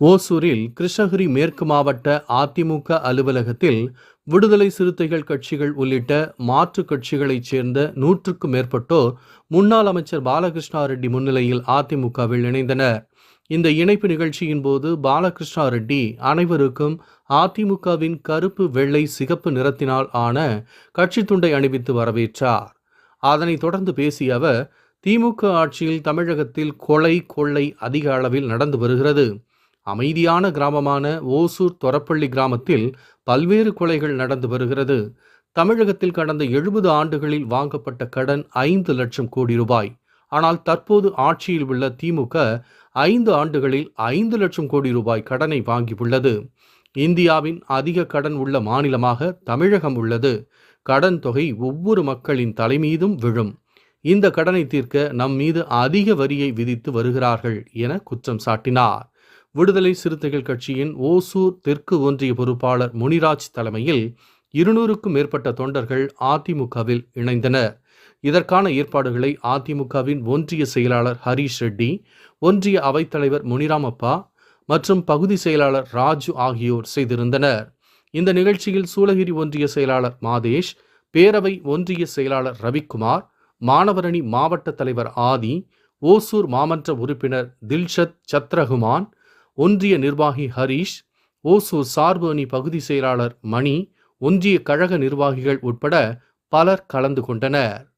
ஓசூரில் கிருஷ்ணகிரி மேற்கு மாவட்ட அதிமுக அலுவலகத்தில் விடுதலை சிறுத்தைகள் கட்சிகள் உள்ளிட்ட மாற்றுக் கட்சிகளைச் சேர்ந்த நூற்றுக்கும் மேற்பட்டோர் முன்னாள் அமைச்சர் பாலகிருஷ்ணா ரெட்டி முன்னிலையில் அதிமுகவில் இணைந்தனர். இந்த இணைப்பு நிகழ்ச்சியின் போது பாலகிருஷ்ணா ரெட்டி அனைவருக்கும் அதிமுகவின் கருப்பு வெள்ளை சிகப்பு நிறத்தினால் ஆன கட்சி துண்டை அணிவித்து வரவேற்றார். அதனைத் தொடர்ந்து பேசிய அவர் திமுக ஆட்சியில் தமிழகத்தில் கொலை கொள்ளை அதிக அளவில் நடந்து வருகிறது. அமைதியான கிராமமான ஓசூர் தொரப்பள்ளி கிராமத்தில் பல்வேறு கொலைகள் நடந்து வருகிறது. தமிழகத்தில் கடந்த எழுபது ஆண்டுகளில் வாங்கப்பட்ட கடன் ஐந்து லட்சம் கோடி ரூபாய். ஆனால் தற்போது ஆட்சியில் உள்ள திமுக ஐந்து ஆண்டுகளில் ஐந்து லட்சம் கோடி ரூபாய் கடனை வாங்கியுள்ளது. இந்தியாவின் அதிக கடன் உள்ள மாநிலமாக தமிழகம் உள்ளது. கடன் தொகை ஒவ்வொரு மக்களின் தலைமீதும் விழும். இந்த கடனை தீர்க்க நம் மீது அதிக வரியை விதித்து வருகிறார்கள் என குற்றம் சாட்டினார். விடுதலை சிறுத்தைகள் கட்சியின் ஓசூர் தெற்கு ஒன்றிய பொறுப்பாளர் முனிராஜ் தலைமையில் இருநூறுக்கும் மேற்பட்ட தொண்டர்கள் அதிமுகவில் இணைந்தனர். இதற்கான ஏற்பாடுகளை அதிமுகவின் ஒன்றிய செயலாளர் ஹரீஷ் ரெட்டி ஒன்றிய அவைத்தலைவர் முனிராமப்பா மற்றும் பகுதி செயலாளர் ராஜு ஆகியோர் செய்திருந்தனர். இந்த நிகழ்ச்சியில் சூளகிரி ஒன்றிய செயலாளர் மாதேஷ் பேரவை ஒன்றிய செயலாளர் ரவிக்குமார் மாணவரணி மாவட்ட தலைவர் ஆதி ஓசூர் மாமன்ற உறுப்பினர் தில்ஷத் சத்ரகுமான் ஒன்றிய நிர்வாகி ஹரீஷ் ஓசூர் சார்பு அணி பகுதி செயலாளர் மணி ஒன்றிய கழக நிர்வாகிகள் உட்பட பலர் கலந்து கொண்டனர்.